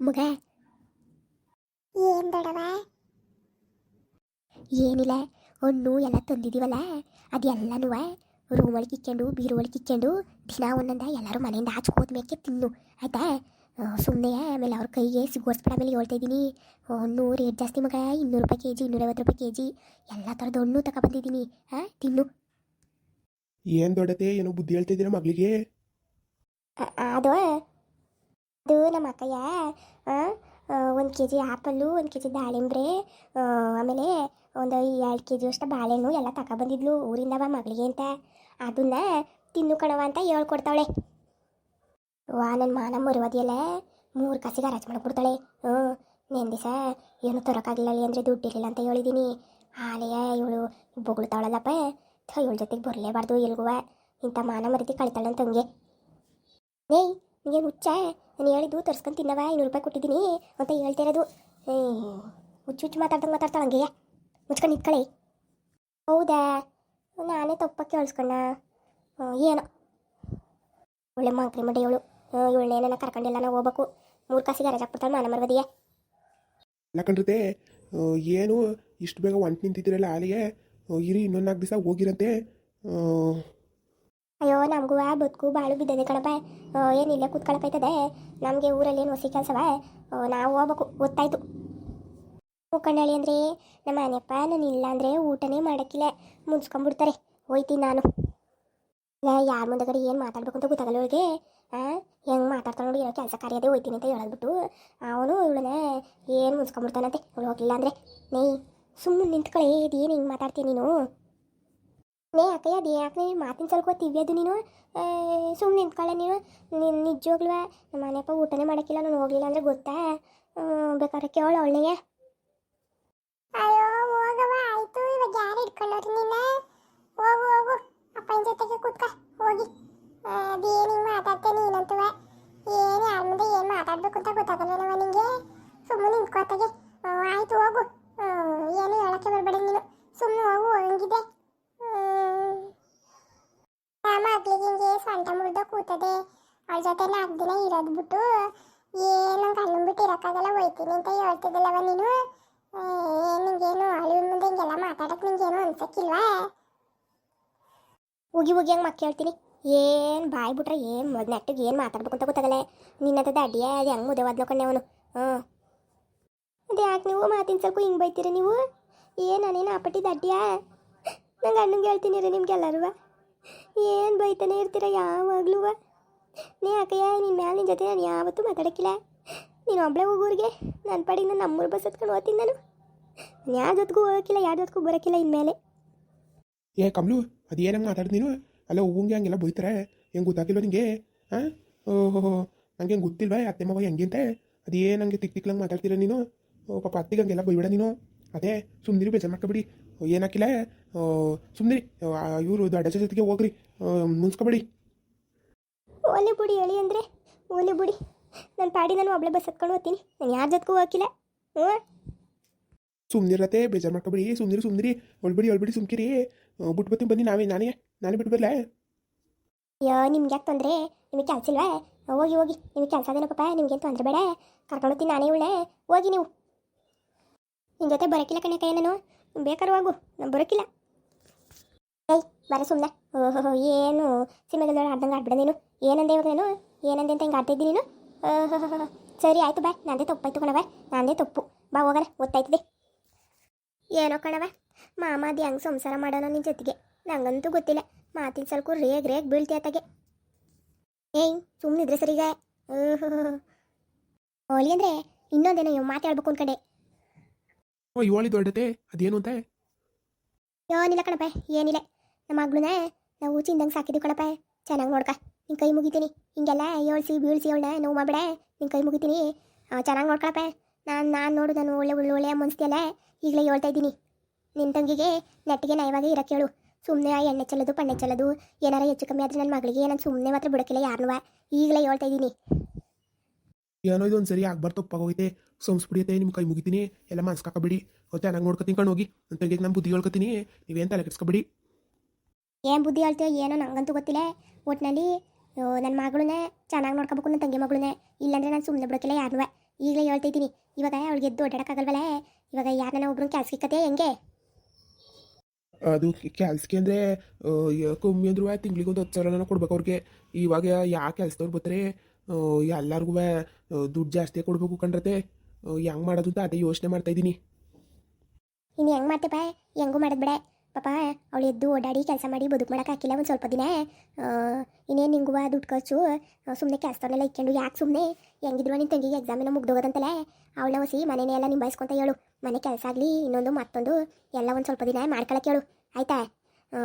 ಮಗ. ಏನ್ ಬೇಡವ? ಏನಿಲ್ಲ ಹಣ್ಣು ಎಲ್ಲ ತಂದಿದ್ದೀವಲ್ಲ ಅದೆಲ್ಲನೂ ರೂಮ್ ಒಳಗೆ ಇಕ್ಕೊಂಡು ಬೀರು ಒಳಗೆ ಇಕ್ಕೊಂಡು ದಿನ ಒಂದೊಂದ ಎಲ್ಲರೂ ಮನೆಯಿಂದ ಆಚೆ ಹೋದ್ಮೇಕೆ ತಿನ್ನು ಆಯ್ತಾ? ಸುಮ್ಮನೆ ಆಮೇಲೆ ಅವ್ರ ಕೈಗೆ ಸಿಗೋಸ್ಬಿಡ ಆಮೇಲೆ ಹೇಳ್ತಾ ಇದ್ದೀನಿ. ಹಣ್ಣು ರೇಟ್ ಜಾಸ್ತಿ ಮಗ ಇನ್ನೂರು ರೂಪಾಯಿ ಕೆ ಜಿ ಇನ್ನೂರೈವತ್ತು ರೂಪಾಯಿ ಕೆ ಜಿ ಎಲ್ಲ ಥರದ ಹಣ್ಣು ತಗೊಬಂದಿದ್ದೀನಿ ಹಾಂ ತಿನ್ನು. ಏನು ದೊಡ್ಡತೆ ಏನೋ ಬುದ್ಧಿ ಹೇಳ್ತಿದ್ದೀರಾ ಮಗಳಿಗೆ? ಅದು ಅದು ನಮ್ಮ ಅಕ್ಕಯ್ಯ ಒಂದು ಕೆ ಜಿ ಆ್ಯಪಲ್ಲು ಒಂದು ಕೆ ಜಿ ದಾಳಿಂಬ್ರೆ ಆಮೇಲೆ ಒಂದು ಎರಡು ಕೆ ಜಿ ಅಷ್ಟು ಬಾಳೆಹಣ್ಣು ಎಲ್ಲ ತಗೊಬಂದಿದ್ಲು ಊರಿಂದ ಬಾ ಮಗಳಿಗೆ ಅಂತ. ಅದನ್ನ ತಿನ್ನು ಕಣವ ಅಂತ ಹೇಳ್ಕೊಡ್ತಾಳೆ ವಾ ನನ್ನ ಮಾನ ಮರುವದಿಯಲ್ಲ ಮೂರು ಕಾಸಿಗೆ ಹರಾಜು ಮಾಡ್ಬಿಡ್ತಾಳೆ ಹ್ಞೂ ನೆನ್ ದಿವಸ ಏನು ತರೋಕ್ಕಾಗಲಿಲ್ಲ ಅಂದರೆ ದುಡ್ಡು ಇರಲಿಲ್ಲ ಅಂತ ಹೇಳಿದ್ದೀನಿ ಆಲೆಯ ಇವಳು ಬೊಗಳ್ತಾವಳಲ್ಲಪ್ಪ ಇವಳ ಜೊತೆಗೆ ಬರಲೇಬಾರ್ದು ಎಲ್ಗುವ. ಇಂಥ ಮಾನ ಮರದಿ ಕಳಿತಾಳೆ ಅಂತ ಹಂಗೆ ಏಯ್ ನಿಮಗೆ ಹುಚ್ಚ? ನಾನು ಹೇಳಿದ್ದು ತರ್ಸ್ಕೊಂಡು ತಿನ್ನವ ಐನೂರು ರೂಪಾಯಿ ಕೊಟ್ಟಿದ್ದೀನಿ ಅಂತ ಹೇಳ್ತಾ ಇರೋದು. ಹುಚ್ಚು ಹುಚ್ಚು ಮಾತಾಡ್ದಂಗೆ ಮಾತಾಡ್ತಾಳೆ ಹಂಗೆಯ ಮುಚ್ಕೊಂಡು ನಿಂತ್ಕೊಳ್ಳಿ. ಹೌದಾ? ನಾನೇ ತಪ್ಪಕ್ಕೆ ಕೇಳಿಸ್ಕೊಂಡ? ಏನೋ? ಒಳ್ಳೆ ಮಾಂಕ್ರಿ ಮಡಿ ಇವಳು. ಇವಳನ್ನೇನ ಕರ್ಕೊಂಡಿಲ್ಲ ನಾವು ಹೋಗ್ಬೇಕು. ಮೂರು ಕಾಸಿಗೆ ರಜಾ ಕೊಡ್ತಾಳೆ ಮಾನ ಮರವದಿಯ ಯಾಕಂದ್ರೆ ಏನು ಇಷ್ಟು ಬೇಗ ಒಂಟು ನಿಂತಿದ್ದೀರಲ್ಲ ಆ, ಇರಿ ಇನ್ನೊಂದು ನಾಲ್ಕು ದಿವಸ ಹೋಗಿರಂತೆ. ಅಯ್ಯೋ, ನಮಗೂ ಆ ಬದುಕು ಬಾಳು ಬಿದ್ದದೆ ಕಣಪ್ಪ. ಏನಿಲ್ಲ ಕೂತ್ಕೊಳಕೈತದೆ? ನಮಗೆ ಊರಲ್ಲಿ ಏನು ಹೊಸಿ ಕೆಲಸವ? ನಾವು ಹೋಗ್ಬೇಕು, ಗೊತ್ತಾಯ್ತು. ಮುಖಂಡಳಿ ಅಂದರೆ, ನಮ್ಮ ಮನೆಯಪ್ಪ ನಾನು ಇಲ್ಲ ಅಂದರೆ ಊಟನೇ ಮಾಡೋಕ್ಕಿಲ್ಲ. ಮುನ್ಸ್ಕೊಂಡ್ಬಿಡ್ತಾರೆ ಹೋಯ್ತೀನಿ ನಾನು. ಯಾರ ಮುಂದಗಡೆ ಏನು ಮಾತಾಡ್ಬೇಕು ಅಂತ ಗೊತ್ತಾಗಲ್ಲ ಅವಳಿಗೆ ಹೆಂಗೆ ಮಾತಾಡ್ತಾಳೆ ನೋಡಿ, ಏನೋ ಕೆಲಸ ಕಾರ್ಯದೇ ಹೋಯ್ತೀನಿ ಅಂತ ಹೇಳದ್ಬಿಟ್ಟು, ಅವನು ಇವಳನ್ನ ಏನು ಮುನ್ಸ್ಕೊಂಡ್ಬಿಡ್ತಾನಂತೆ ಅವಳು ಹೋಗಿಲ್ಲ ಅಂದರೆ. ನೇ ಸುಮ್ಮನೆ ನಿಂತ್ಕೊಳ್ಳಿ, ಇದು ಏನು ಹಿಂಗೆ ಮಾತಾಡ್ತೀನಿ ನೀನು? ನೇ ಅಕ್ಕಯ್ಯ ಅದು ಯಾಕೆ ಮಾತಿನ ಸ್ವಲ್ಪ ತಿವ್ಯದು ನೀನು. ಸುಮ್ಮನೆ ನಿಂತ್ಕೊಳ್ಳೆ ನೀನು. ನಿಜವಾಗ್ಲೂ ನಮ್ಮ ಮನೆಯಪ್ಪ ಊಟನೇ ಮಾಡೋಕ್ಕಿಲ್ಲ, ನಾನು ಹೋಗ್ಲಿಲ್ಲ ಅಂದರೆ ಗೊತ್ತಾ? ಬೇಕಾದ್ರೆ ಕೇಳ ಅವಳನೆಯ ಅಯ್ಯೋ ಹೋಗವ ಆಯ್ತು, ಇವಾಗ ಯಾರು ಹೋಗು ಹೋಗು ಕೂತ್ಕ, ಹೋಗಿ. ಅದೇನು ಹಿಂಗೆ ಮಾತಾಡ್ತೆ ನೀನಂತವ. ಏನು, ಯಾರ ಏನು ಮಾತಾಡ್ಬೇಕು ಅಂತ ಗೊತ್ತಾಗಲ್ಲ ನಿಂಗೆ? ಸುಮ್ಮನೆ ನಿಂತ್ಕೋತಾಗೆ ಆಯ್ತು ಹೋಗು ಆ, ಏನು ಹೇಳಕ್ಕೆ ಬರಬೇಡ ನೀನು ಸುಮ್ಮನೆ ಹೋಗು ಹಂಗಿದೆ ಆ ಮಕ್ಳಿಗೆ ಹಿಂಗೆ ಸೊಂಟ ಮುರಿದ ಕೂತದೆ ಅವಳ ಜೊತೆ ನಾಲ್ಕು ದಿನ ಇರೋದು ಬಿಟ್ಟು ಏನು ಕಣ್ಣು ಬಿಟ್ಟು ಇರೋಕ್ಕಾಗಲ್ಲ ಹೇಳ್ತಿದ್ದಲ್ಲವ ನೀನು? ನಿಂಗೇನು ಅಳಿವ ಮುಂದೆ ಹಿಂಗೆಲ್ಲ ಮಾತಾಡಕ್ ನಿಂಗೇನು ಅನ್ಸಕ್ಕಿಲ್ವಾ? ಹೋಗಿ ಉಗಿ ಹಂಗೆ ಮಕ್ಕ ಹೇಳ್ತೀನಿ ಏನು ಬಾಯ್ ಬಿಟ್ರೆ ಏನು ಮೊದ್ ನೆಟ್ಟಿಗೆ ಏನು ಮಾತಾಡ್ಬೇಕು ಅಂತ ಗೊತ್ತಾಗಲ್ಲ. ನಿನ್ನದ ಅಡ್ಡಿಯ? ಅದು ಹೆಂಗೆ ಮುದೆ ಒದ್ಲಕೊಂಡೆ ಅವನು? ಹ್ಞೂ ಅದು ಯಾಕೆ ನೀವು ಮಾತಿನ ಸ್ವಲ್ಪ ಹಿಂಗೆ ಬೈತೀರಿ ನೀವು? ಏನು ನಾನೇನು ಆಪಟ್ಟಿದ್ದು ಅಡ್ಡಿಯಾ? ನಂಗೆ ಅಣ್ಣಂಗೆ ಹೇಳ್ತೀನಿ ರೀ ನಿಮ್ಗೆಲ್ಲರೂ ಏನು ಬೈತಾನೆ ಇರ್ತೀರ ಯಾವಾಗ್ಲೂ ನೀ ಅಕ್ಕಯ್ಯ ನಿನ್ನ ಮ್ಯಾಲ ನಿನ್ನ ಜೊತೆ ನಾನು ಯಾವತ್ತೂ ಮಾತಾಡಕ್ಕಿಲ್ಲ. ನೀನು ಒಬ್ಬಳೆ ಹೋಗೋರಿಗೆ ನನ್ನ ಪಾಡಿಗೆ ನಾನು ನಮ್ಮೂರು ಬಸ್ ಹತ್ಕೊಂಡು ಹೋಗ್ತೀನಿ ನಾನು. ಯಾರ ಜೊತೆಗೂ ಹೋಗೋಕ್ಕಿಲ್ಲ ಯಾರ ಜೊತೆಗೂ ಬರೋಕ್ಕಿಲ್ಲ ಇನ್ಮೇಲೆ. ಏ ಕಮಲು ಅದು ಏನಂಗೆ ಮಾತಾಡ್ದು ನೀನು? ಅಲ್ಲ ಹೂವಂಗೆ ಹಂಗೆಲ್ಲ ಬೈತಾರೆ. ಹೆಂಗೆ ಗೊತ್ತಾಗಿಲ್ವ ನಿಂಗೆ? ಹಾಂ ಓಹೋ ನಂಗೆ ಹೆಂಗೆ ಗೊತ್ತಿಲ್ವಾ ಅತ್ತೆ ಮಗ ಹೆಂಗಿಂತೆ ಏನು ಹಂಗೆ ತಿಕ್ ತಿಕ್ಲಂಗೆ ಮಾತಾಡ್ತೀರ ನೀನು? ಓ ಪಾಪ ಅತ್ತಿಗೆ ಹಂಗೆಲ್ಲ ಬೈಬೇಡ ನೀನು. ಅದೇ ಸುಮ್ಮನಿರಿ ಬೇಜಾರು ಮಾಡ್ಕೊಬೇಡಿ. ಏನಾಕಿಲ್ಲ? ಸುಮ್ಮನಿರಿ ಇವರು ದೊಡ್ಡ ಜೊತೆಗೆ ಹೋಗ್ರಿ. ಮುನ್ಸ್ಕೊಬೇಡಿ. ಓಲೆ ಬುಡಿ ಹೇಳಿ ಅಂದರೆ. ಓಲೆ ಬುಡಿ. ನನ್ನ ಪಾಡಿ ನಾನು ಒಬ್ಳೆ ಬಸ್ ಹತ್ಕೊಂಡು ಹೋಗ್ತೀನಿ. ನಾನು ಯಾರ ಜೊತೆಗೂ ಹೋಗಿಲ್ಲ ಹ್ಞೂ? ಸುಮ್ಮನಿರತ್ತೆ ಬೇಜಾರು ಮಾಡ್ಕೊಬೇಡಿ ಸುಮ್ಮನಿರಿ ಸುಮ್ಮನಿರಿ ಒಳ್ಬಿಡಿ ಒಳ್ಬಿಡಿ ಸುಮ್ಕಿರಿ. ಬಿಟ್ಟು ಬರ್ತೀನಿ ಬನ್ನಿ ನಾವೇ ನಾನೇ ನಾನೇ ಬಿಟ್ಟು ಬರಲೇ? ಅಯ್ಯೋ ನಿಮ್ಗೆ ಯಾಕೆ ತೊಂದರೆ? ನಿಮಗೆ ಕೆಲಸ ಇಲ್ವಾ? ಹೋಗಿ ಹೋಗಿ. ನಿಮಗೆ ಕೆಲಸ ಅದೇನೋ ಪಾಪ ಏನು ತೊಂದರೆ ಬೇಡ. ಕರ್ಕೊಂಡು ಹೋಗ್ತೀನಿ ನಾನೇ ಇವಳೆ ಹೋಗಿ ನೀವು. ನಿಮ್ಮ ಜೊತೆ ಬರೋಕ್ಕಿಲ್ಲ ಕಣೆ ನಾನು. ಬೇಕಾದ್ರೆ ಹೋಗು. ನಾನು ಬರೋಕ್ಕಿಲ್ಲ ಏಯ್ ಬರ ಸುಮ್ಮನೆ ಓಹೋ ಏನು? ಸಿನಿಮಾದಲ್ಲಿ ಆಡ್ದಂಗೆ ಆಡ್ಬಿಡ ನೀನು. ಏನಂದೆ ಇವಾಗ ನಾನು? ಏನಂದೆ ಅಂತ ಹಿಂಗೆ ಆಡ್ತಾ ಸರಿ ಆಯ್ತು ಬಾ. ನಂದೇ ತಪ್ಪಾಯ್ತು ಕಣವ ನಂದೇ ತಪ್ಪು. ಬಾ ಹೋಗಲ್ಲ ಗೊತ್ತಾಯ್ತದೆ. ಏನೋ ಕಣವ ಮಾಮ ಅದು ಹೆಂಗೆ ಸಂಸಾರ ಮಾಡೋಣ ನಿನ್ ಜೊತೆಗೆ. ನಂಗಂತೂ ಗೊತ್ತಿಲ್ಲ. ಮಾತಿನ ಸ್ವಲ್ಪ ರೇಗ್ ರೇಗ್ ಬೀಳ್ತಿ ಆತಗೆ. ಏಯ್ ಸುಮ್ಮನಿದ್ರೆ ಸರಿಗ ಹೋಳಿ ಅಂದ್ರೆ ಇನ್ನೊಂದೇನೋ ಇವ್ ಮಾತಾಡ್ಬೇಕು ಅನ್ಕಡೆ ಓ ಇವಳಿ ದೊಡ್ಡತೆ ಅದೇನು ಅಂತ? ಏನಿಲ್ಲ ಕಣಪ್ಪ ಏನಿಲ್ಲ. ನಮ್ಮ ಮಗಳನ್ನ ನಾವು ಚಿಂದಂಗೆ ಸಾಕಿದ್ವಿ ಕಣಪ್ಪ ಚೆನ್ನಾಗಿ ನೋಡ್ಕ. ನಿನ್ನ ಕೈ ಮುಗಿತೀನಿ. ಹಿಂಗೆಲ್ಲ ಏಳ್ಸಿ ಬೀಳ್ಸಿ ಅವಳನ್ನ ನೋವು ಮಾಡಬೇಡ. ನಿನ್ನ ಕೈ ಮುಗಿತೀನಿ. ಚೆನ್ನಾಗಿ ನೋಡ್ಕೊಳಪ್ಪ. ನಾನು ನಾನು ನೋಡು ನಾನು ಒಳ್ಳೆ ಒಳ್ಳೆ ಒಳ್ಳೆ ಮುನ್ಸ್ತಿಯಲ್ಲ ಈಗಲೇ ಹೇಳ್ತಾ ಇದ್ದೀನಿ. ನಿನ್ನ ತಂಗಿಗೆ ನೆಟ್ಟಿಗೆ ನಯವಾಗಿ ಇರಕ್ಕೆ ಹೇಳು. ಸುಮ್ಮನೆ ಆ ಎಣ್ಣೆ ಚೆಲ್ಲೋದು ಪಣ್ಣೆ ಚೆಲ್ಲೋದು. ಏನಾರ ಹೆಚ್ಚು ಕಮ್ಮಿ ಆದರೆ ನನ್ನ ಮಗಳಿಗೆ ನಾನು ಸುಮ್ಮನೆ ಮಾತ್ರ ಬಿಡೋಕ್ಕಿಲ್ಲ ಯಾರನ್ನೂ ಈಗಲೇ ಹೇಳ್ತಾ ಇದ್ದೀನಿ. ಏನೋ ಇದೊಂದು ಸರಿ ಆಗ್ಬಾರ್ದು ತಪ್ಪಾಗೋಯ್ತೆ ಸಂಸ್ಬಿಡಿಯತ್ತೆ ನಿಮ್ಮ ಕೈ ಮುಗಿತೀನಿ. ಎಲ್ಲ ಮನ್ಸ್ಕಾಕಬೇಡಿ ನಂಗೆ ನೋಡ್ಕೊತೀನಿ ಕಣ್ ಹೋಗಿ. ನನ್ನ ತಂಗಿಗೆ ನಾನು ಬುದ್ಧಿ ಹೇಳ್ಕೊತೀನಿ. ನೀವೇನು ತಲೆ ಕೆಡ್ಸ್ಕೊಬೇಡಿ. ಏನು ಬುದ್ಧಿ ಹೇಳ್ತೀಯೋ ಏನೋ ನಂಗಂತೂ ಗೊತ್ತಿಲ್ಲ. ಒಟ್ಟಿನಲ್ಲಿ ನನ್ನ ಮಗಳನ್ನೇ ಚೆನ್ನಾಗಿ ನೋಡ್ಕೋಬೇಕು ನನ್ನ ತಂಗಿ ಮಗಳನ್ನೇ. ಇಲ್ಲಾಂದ್ರೆ ನಾನು ಸುಮ್ಮನೆ ಬಿಡೋಕ್ಕಿಲ್ಲ ಯಾರನ್ನೂ ಈಗಲೇ ಹೇಳ್ತಿದ್ದೀನಿ. ಇವಾಗ ಅವಳಿಗೆ ಎದ್ದು ಓಡಾಡೋಕ್ಕಾಗಲ್ವಲ್ಲ ಇವಾಗ ಯಾರನ್ನ ಒಬ್ರು ಕೆಲಸ ಸಿಕ್ಕತ್ತೆ ಹೆಂಗೆ? ಅದು ಕೆಲ್ಸಕ್ಕೆ ಅಂದರೆ ಕಮ್ಮಿ ಅಂದ್ರೂ ತಿಂಗ್ಳಿಗೆ ಒಂದು ಹತ್ತು ಸಾವಿರನ ಕೊಡ್ಬೇಕು ಅವ್ರಿಗೆ. ಇವಾಗ ಯಾವ ಕೆಲ್ಸದವ್ರು ಬರ್ತಾರೆ ಎಲ್ಲರಿಗೂ ದುಡ್ಡು ಜಾಸ್ತಿ ಕೊಡಬೇಕು ಕಂಡ್ರತೆ ಹೆಂಗೆ ಮಾಡೋದು ಅಂತ ಅದೇ ಯೋಚನೆ ಮಾಡ್ತಾ ಇದ್ದೀನಿ. ಇನ್ನು ಹೆಂಗೆ ಮಾಡ್ತೇಪ ಹೆಂಗೂ ಮಾಡೋದು ಬಿಡ. ಪಾಪ, ಅವಳು ಎದ್ದು ಓಡಾಡಿ ಕೆಲಸ ಮಾಡಿ ಬದುಕು ಹಾಕಿಲ್ಲ ಒಂದು ಸ್ವಲ್ಪ ದಿನ. ಇನ್ನೇನು ನಿಂಗುವ ದುಡ್ಡು ಖರ್ಚು ಸುಮ್ಮನೆ ಕೆಲಸದವನ್ನೆಲ್ಲ ಇಕ್ಕೊಂಡು ಯಾಕೆ ಸುಮ್ಮನೆ ಹೆಂಗಿದ್ರು ನಿನ್ನ ತಂಗಿಗೆ ಎಕ್ಸಾಮಿನ ಮುಗ್ದೋಗೋದಂತಲೇ? ಅವಳನ್ನ ಹೊಸಿ ಮನೆನೇ ಎಲ್ಲ ನಿಂಬಾಯಿಸ್ಕೊಂತ ಹೇಳು. ಮನೆ ಕೆಲಸ ಆಗಲಿ, ಇನ್ನೊಂದು, ಮತ್ತೊಂದು, ಎಲ್ಲ ಒಂದು ಸ್ವಲ್ಪ ದಿನ ಮಾಡ್ಕೊಳಕ್ಕೆ ಹೇಳು. ಆಯ್ತಾ?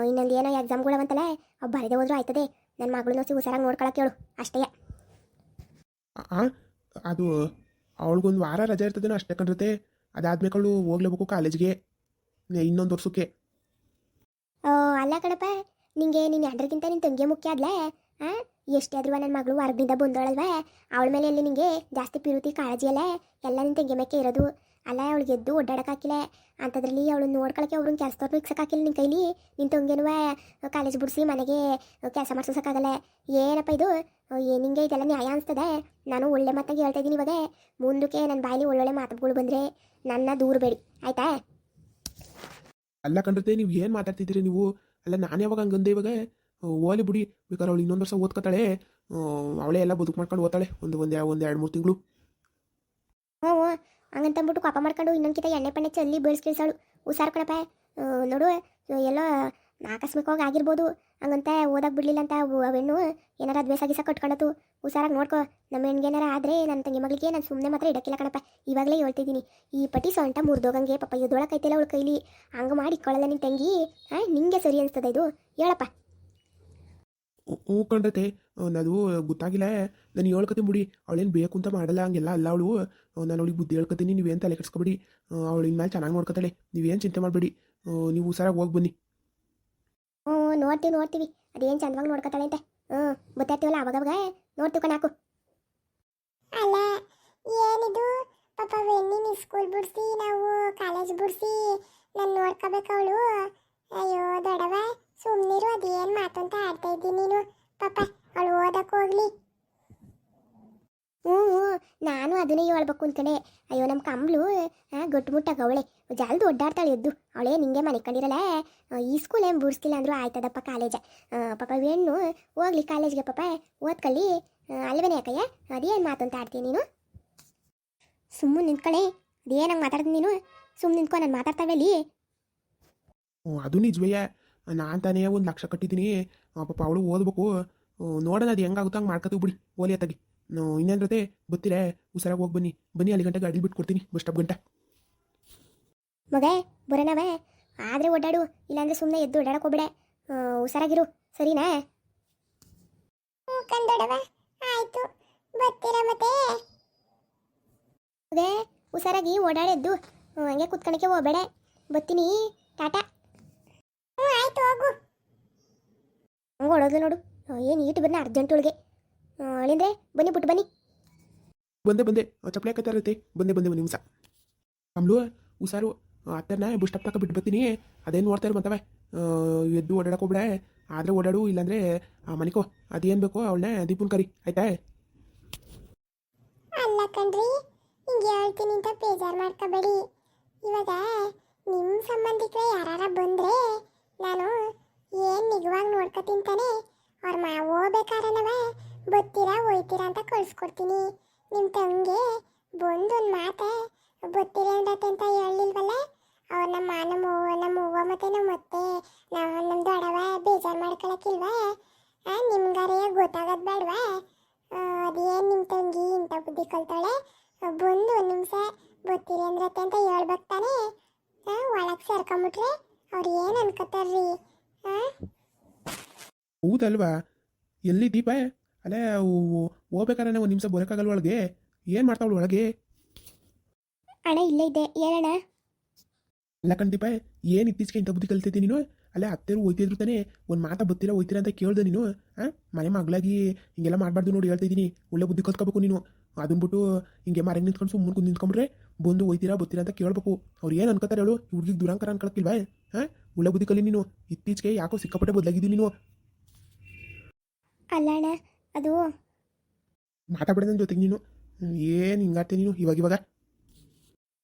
ಇನ್ನೊಂದು ಏನೋ ಎಕ್ಸಾಮ್ಗಳವಂತಲೇ ಅವ್ ಬರದೆ ಹೋದ್ರು ಆಯ್ತದೆ. ನನ್ನ ಮಗಳನ್ನ ಹೊಸಿ ಹುಷಾರಾಗಿ ನೋಡ್ಕೊಳಕ್ಕೆ ಹೇಳು. ಅಷ್ಟೇ. ಅದು ಅವಳಿಗೊಂದು ವಾರ ರಜೆ ಇರ್ತದೇನೋ ಅಷ್ಟೇ ಕಂಡ್ರತೆ ಅದಾದ್ಮೇಲೆ ಅವಳು ಹೋಗ್ಲೇಬೇಕು ಕಾಲೇಜ್ಗೆ. ಇನ್ನೊಂದು ವರ್ಷಕ್ಕೆ. ಅಲ್ಲ ಕಣಪ್ಪ, ನಿಂಗೆ ನಿನ್ನ ಎಲ್ಲರಿಗಿಂತ ನಿನ್ನ ತಂಗಿ ಮುಖ್ಯ ಆದ್ಲೇ? ಆ, ಎಷ್ಟೇ ಆದ್ರೂ ನನ್ನ ಮಗಳು ಹೊರಗಿಂದ ಬಂದೋಳಲ್ವ? ಅವಳ ಮೇಲೆ ಅಲ್ಲಿ ನಿಂಗೆ ಜಾಸ್ತಿ ಪಿರುತಿ, ಕಾಳಜಿ ಅಲ್ಲ? ಎಲ್ಲ ನಿನ್ನ ತಂಗಿ ಮೇಕೆ ಇರೋದು. ಅಲ್ಲ ಅವಳಿಗೆ ಎದ್ದು ಓಡಾಡಕ್ಕಾಕಿಲ್ಲ ಅಂಥದ್ರಲ್ಲಿ ಅವಳು ನೋಡ್ಕೊಳಕ್ಕೆ ಅವ್ರನ್ನ ಕೆಲಸದವ್ರು ಇಕ್ಸಕ್ಕಾಕಿಲ್ಲ ನಿನ್ನ ಕೈಲಿ? ನಿನ್ನ ತಂಗಿನೂ ಕಾಲೇಜ್ ಬಿಡಿಸಿ ಮನೆಗೆ ಕೆಲಸ ಮಾಡಿಸೋಸಕ್ಕಾಗಲ್ಲ ಏನಪ್ಪ ಇದು? ನಿಂಗೆ ಇದೆಲ್ಲ ನ್ಯಾಯ ಅನಿಸ್ತದೆ? ನಾನು ಒಳ್ಳೆ ಮಾತಾಗಿ ಹೇಳ್ತಾ ಇದ್ದೀನಿ ಇವಾಗ. ಮುಂದಕ್ಕೆ ನನ್ನ ಬಾಯಲ್ಲಿ ಒಳ್ಳೊಳ್ಳೆ ಮಾತುಗಳು ಬಂದರೆ ನನ್ನ ದೂರಬೇಡಿ ಆಯ್ತಾ? ಅಲ್ಲ ಕಂಡ್ರತೆ ನೀವು ಏನು ಮಾತಾಡ್ತಿದ್ದೀರಿ ನೀವು? ಅಲ್ಲ ನಾನು ಯಾವಾಗ ಹಂಗಂದೆ ಇವಾಗ? ಓಲಿ ಬಿಡಿ. ಬೇಕಾದ್ರೆ ಅವಳು ಇನ್ನೊಂದು ವರ್ಷ ಓದ್ಕೊತಾಳೆ. ಅವಳೇ ಎಲ್ಲ ಬದುಕು ಮಾಡ್ಕೊಂಡು ಓದ್ತಾಳೆ. ಒಂದು ಒಂದು ಒಂದು ಎರಡು ಮೂರು ತಿಂಗಳು. ಹ್ಞೂ ಹಂಗಂತಂದ್ಬಿಟ್ಟು ಕೋಪ ಮಾಡ್ಕೊಂಡು ಇನ್ನೊಂದ್ಕಿತ ಎಣ್ಣೆ ಪಣ್ಣೆ ಚಲ್ಲಿ ಬೆಳೆಸ್ಕಿಳ್ಸಾಳು ಹುಷಾರು ಕಣಪ್ಪ. ಆ, ನೋಡು ಎಲ್ಲೋ ಆಕಸ್ಮಿಕವಾಗಿ ಆಗಿರ್ಬೋದು. ಹಂಗಂತ ಓದಕ್ಕೆ ಬಿಡಲಿಲ್ಲ ಅಂತ ಅವು- ಅವೆಣ್ಣು ಏನಾರ ದ್ವೇಷ ಗೀಸ ಕಟ್ಕೊಳತು ಹುಷಾರಾಗಿ ನೋಡ್ಕೊ. ನಮ್ಮ ಹೆಣ್ಗೇನಾರ ಆದರೆ ನನ್ನ ತಂಗಿ ಮಗಳಿಗೆ ನಾನು ಸುಮ್ಮನೆ ಮಾತ್ರ ಇಡಕ್ಕಿಲ್ಲ ಕಣಪ್ಪ. ಇವಾಗಲೇ ಹೇಳ್ತಿದ್ದೀನಿ. ಈ ಪಟ್ಟಿ ಸೊಂಟ ಮುರಿದೋಗಂಗೆ ಪಾಪ ಕೈತಿಲ್ಲ ಅವಳ ಕೈಲಿ. ಹಂಗೆ ಮಾಡಿ ಕೊಳ್ಳಲ್ಲ ನಿನ್ನ ತಂಗಿ. ಹಾಂ ನಿಂಗೆ ಸರಿ ಅನಿಸ್ತದ ಇದು. ಹೇಳಪ್ಪ. ಹ್ಞೂ ಕಂಡತೆ ಅದು ಗೊತ್ತಾಗಿಲ್ಲ. ನಾನು ಹೇಳ್ಕತ್ತೀನಿ ಬಿಡಿ. ಅವಳೇನು ಬೇಕು ಅಂತ ಮಾಡಲ್ಲ, ಹಂಗೆಲ್ಲ ಅಲ್ಲ ಅವಳು. ನಾನು ಅವಳಿಗೆ ಬುದ್ಧಿ ಹೇಳ್ಕೊತೀನಿ. ನೀವೇನು ತಲೆ ಕೆಡ್ಸ್ಕೊಬಿಡಿ. ಅವಳು ಇನ್ಮೇಲೆ ಚೆನ್ನಾಗಿ ನೋಡ್ಕೊತಾಳೆ. ನೀವೇನು ಚಿಂತೆ ಮಾಡಬೇಡಿ. ನೀವು ಹುಷಾರಾಗಿ ಹೋಗಿ ಬನ್ನಿ. ಹ್ಞೂ ನೋಡ್ತೀವಿ ನೋಡ್ತೀವಿ. ಅದೇನು ಚಂದವಾಗಿ ನೋಡ್ಕೊತಾಳೆ ಅಂತ ಹ್ಞೂ ಗೊತ್ತಾಗ್ತೀವಲ್ಲ ಅವಾಗವಾಗ. ನೋಡ್ತೀವಿ ಕಣಾಕು ಅಲ್ಲ ಏನಿದು? ಪಾಪ ವೆನ್ನಿನ ಸ್ಕೂಲ್ ಬಿಡಿಸಿ ನಾವು ಕಾಲೇಜ್ ಬಿಡಿಸಿ ನಾನು ನೋಡ್ಕೋಬೇಕು ಅವಳು. ಅಯ್ಯೋ ದೊಡವ ಸುಮ್ಮನಿರು ಅದೇನು ಮಾತು ಅಂತ ಆಡ್ತಾ ಇದ್ದೀನಿ ನೀನು? ಪಾಪ ಅವಳು ಓದಕ್ಕೆ ಹೋಗ್ಲಿ. ಹ್ಞೂ ನಾನು ಅದನ್ನೇ ಹೇಳ್ಬೇಕು ಅಂದ್ಕಡೆ ಅಯ್ಯೋ ನಮ್ಮ ಕಂಬ್ಳು ಗಟ್ಟುಮುಟ್ಟಾಗ ಅವಳೆ. ಜಲ್ದಿ ಒಡ್ಡಾಡ್ತಾಳೆ ಎದ್ದು. ಅವಳೇ, ನಿಂಗೆ ಮನೆ ಕಂಡಿರಲ್ಲ ಈ ಸ್ಕೂಲ್ ಏನು ಬುಡ್ಸ್ಕಿಲ್ಲ ಅಂದ್ರು ಆಯ್ತದಪ್ಪ ಕಾಲೇಜ್ ಪಾಪ ಹೆಣ್ಣು ಹೋಗ್ಲಿ ಕಾಲೇಜ್ಗೆ ಪಾಪ. ಓದ್ಕೊಳ್ಳಿ. ಅಲ್ವೇನೆ ಯಾಕಯ್ಯ? ಅದೇನು ಅಂತ ಆಡ್ತೀನಿ ನೀನು? ಸುಮ್ಮನೆ ನಿಂತ್ಕೊಳ್ಳಿ. ಅದೇನಂಗೆ ಮಾತಾಡ್ತೀನಿ ನೀನು? ಸುಮ್ಮನೆ ನಿಂತ್ಕೊ, ನಾನು ಮಾತಾಡ್ತಾವೆ ಅಲ್ಲಿ ಅದು ನಿಜವಯ್ಯ ನಾನು ತಾನೇ ಒಂದು ಲಕ್ಷ ಕಟ್ಟಿದ್ದೀನಿ. ಪಾಪ ಅವಳು ಓದ್ಬೇಕು. ನೋಡೋಣ ಅದು ಹೆಂಗಾಗುತ್ತೋ ಹಂಗೆ ಮಾಡ್ಕೊತೀವಿ ಬಿಡಿ. ಓಲಿ ಅತ್ತಾಗಿ ಇನ್ನೇನ್ರತೆ ಗೊತ್ತಿಲ್ಲ. ಹುಷಾರಾಗಿ ಹೋಗಿ ಬನ್ನಿ. ಬನ್ನಿ, ಅಲ್ಲಿ ಗಂಟೆ ಗಾಡಿ ಬಿಟ್ಕೊಡ್ತೀನಿ. ಬಸ್ ಸ್ಟಾಪ್ ಗಂಟೆ. ಮಗ ಬರೋಣವೇ ಆದರೆ ಓಡಾಡು, ಇಲ್ಲಾಂದ್ರೆ ಸುಮ್ಮನೆ ಎದ್ದು ಓಡಾಡಕ್ಕೆ ಹೋಗ್ಬೇಡ. ಹುಷಾರಾಗಿರು. ಸರಿನಾ? ಆಯ್ತು. ಮತ್ತೆ? ಹುಷಾರಾಗಿ ಓಡಾಡೆದ್ದು ಹಂಗೆ ಕುತ್ಕೊಳಕ್ಕೆ ಹೋಗ್ಬೇಡ. ಬರ್ತೀನಿ. ಟಾಟಾ. ಹ್ಞೂ, ಆಯ್ತು, ಹೋಗು. ಹಂಗೆ ಓಡೋದು ನೋಡು. ಏನು ಈಟು ಬನ್ನ ಅರ್ಜೆಂಟ್ ಒಳಗೆ. ಅಳಿಂದ್ರೆ, ಬನ್ನಿ ಬಿಟ್ಟು ಬನ್ನಿ. ಬಂದೆ ಬಂದೆ. ಚಪ್ಪಲಿ ಹಾಕತ್ತಾರತ್ತೆ. ಬಂದೆ ಬಂದೆ, ಒಂದು ನಿಮಿಷ. ಕಮ್ಲು ಹುಷಾರು. ಅತ್ತನ ಬುಷ್ಟಪ್ ತಕ ಬಿಟ್ಟು ಬರ್ತೀನಿ. ಅದೇನು ನೋಡ್ತಾ ಇರು ಮತ್ತವೆ ಎದ್ದು ಓಡಾಡಕ್ಕೆ ಹೋಗ್ಬೇಡ. ಆದರೆ ಓಡಾಡು ಇಲ್ಲಾಂದರೆ ಆ, ಮನಿಕೋ ಅದೇನು ಬೇಕೋ ಅವಳನ್ನ? ದೀಪನ್ ಕರಿ. ಆಯ್ತಾ? ಅಲ್ಲ ಕಣ್ರಿ ಹಿಂಗೆ ಹೇಳ್ತೀನಿ ಅಂತ ಬೇಜಾರು ಮಾಡ್ಕೋಬೇಡಿ. ಇವಾಗ ನಿಮ್ಮ ಸಂಬಂಧಿಕರು ಯಾರಾರ ಬಂದರೆ ನಾನು ಏನು ನಿಜವಾಗಿ ನೋಡ್ಕೊತೀನಿ ತಾನೆ? ಅವ್ರ ಮಾ ಹೋಗ್ಬೇಕಾರನವ ಬತ್ತೀರಾ ಹೋಯ್ತೀರಾ ಅಂತ ಕಳ್ಸ್ಕೊಡ್ತೀನಿ. ನಿಮ್ಮ ತಂಗಿ ಬಂದು ಒಂದು ಮಾತೆ ಅಂದತೆ ಅಂತ ಹೇಳಿಲ್ವಲ್ಲ ಅವ್ರ ನಮ್ಮ ನಮ್ಮ ನಮ್ಮ ಅವ್ವ ಮತ್ತೆ ನಮ್ಮ ಅತ್ತೆ ನಾವು ನಮ್ಮ ದೊಡವ ಬೇಜಾರು ಮಾಡ್ಕೊಳಕ್ಕಿಲ್ವಾ ನಿಮ್ಗಾರೇ ಗೊತ್ತಾಗೋದು ಬೇಡವಾ ಅದೇನು ನಿಮ್ಮ ತಂಗಿ ಇಂಥ ಬುದ್ಧಿ ಕಲ್ತಾಳೆ ಬಂದು ಒಂದು ನಿಮಿಷ ಗೊತ್ತಿರಿ ಅಂದ್ರತ್ತೆ ಅಂತ ಹೇಳ್ಬೇಕು ತಾನೇ ಒಳಗೆ ಸೇರ್ಕೊಂಬಿಟ್ರೆ ಅವ್ರು ಏನು ಅನ್ಕೋತಾರ್ರಿ ಹೌದಲ್ವಾ ಎಲ್ಲಿ ದೀಪ ಓ ಹೋಗ್ಬೇಕಾದ್ರೆ ಒಂದು ನಿಮಿಷ ಬರೋಕ್ಕಾಗಲ್ಲ ಒಳಗೆ ಏನು ಮಾಡ್ತಾವಳು ಒಳಗೆ ಅಣ್ಣ ಇಲ್ಲೇ ಇದೆ ಏನಣ್ಣ ಅಲ್ಲ ಕಣ್ ಏನ್ ಇತ್ತೀಚೆಗೆ ಇಂಥ ಬುದ್ಧಿ ಕಲ್ತೈತಿ ನೀನು? ಅಲ್ಲ ಅತ್ತೆರು ಹೋಯ್ತಿದ್ರು ತಾನೇ. ಒಂದು ಮಾತಾ ಬತ್ತೀರಾ ಹೋಯ್ತೀರಾ ಅಂತ ಕೇಳ್ದೆ ನೀನು. ಹಾಂ ಮನೆ ಮಗಳಾಗಿ ಹಿಂಗೆಲ್ಲ ಮಾಡಬಾರ್ದು ನೋಡಿ ಹೇಳ್ತಾ ಇದ್ದೀನಿ. ಒಳ್ಳೆ ಬುದ್ಧಿ ಕಲ್ತ್ಕೋಬೇಕು ನೀನು. ಅದನ್ನ ಬಿಟ್ಟು ಹಿಂಗೆ ಮರೆಗೆ ನಿಂತ್ಕೊಂಡು ಸುಮ್ಮನೆ ಕುಂದು ನಿಂತ್ಕೊಂಡ್ರೆ ಬಂದು ಹೋಯ್ತೀರಾ ಬತ್ತೀರಾ ಅಂತ ಕೇಳ್ಬೇಕು. ಅವ್ರು ಏನು ಅನ್ಕೋತಾರೆ ಹೇಳು? ಹುಡುಗಿಗೆ ದುರಂಕಾರ ಅನ್ಕೊಳಕ್ಕಿಲ್ವಾ? ಹಾಂ ಒಳ್ಳೆ ಬುದ್ಧಿ ಕಲಿ ನೀನು. ಇತ್ತೀಚೆಗೆ ಯಾಕೋ ಸಿಕ್ಕಾಪಟ್ಟೆ ಬದಲಾಗಿದ್ದೀನಿ ನೀನು. ಅಲ್ಲ ಅಣ್ಣ ಅದು ಮಾತಾಡ್ಬೇಡ ನನ್ನ ಜೊತೆಗೆ ನೀನು. ಏನು ಹಿಂಗಾಡ್ತೀನಿ ನೀನು? ಇವಾಗ ಇವಾಗ.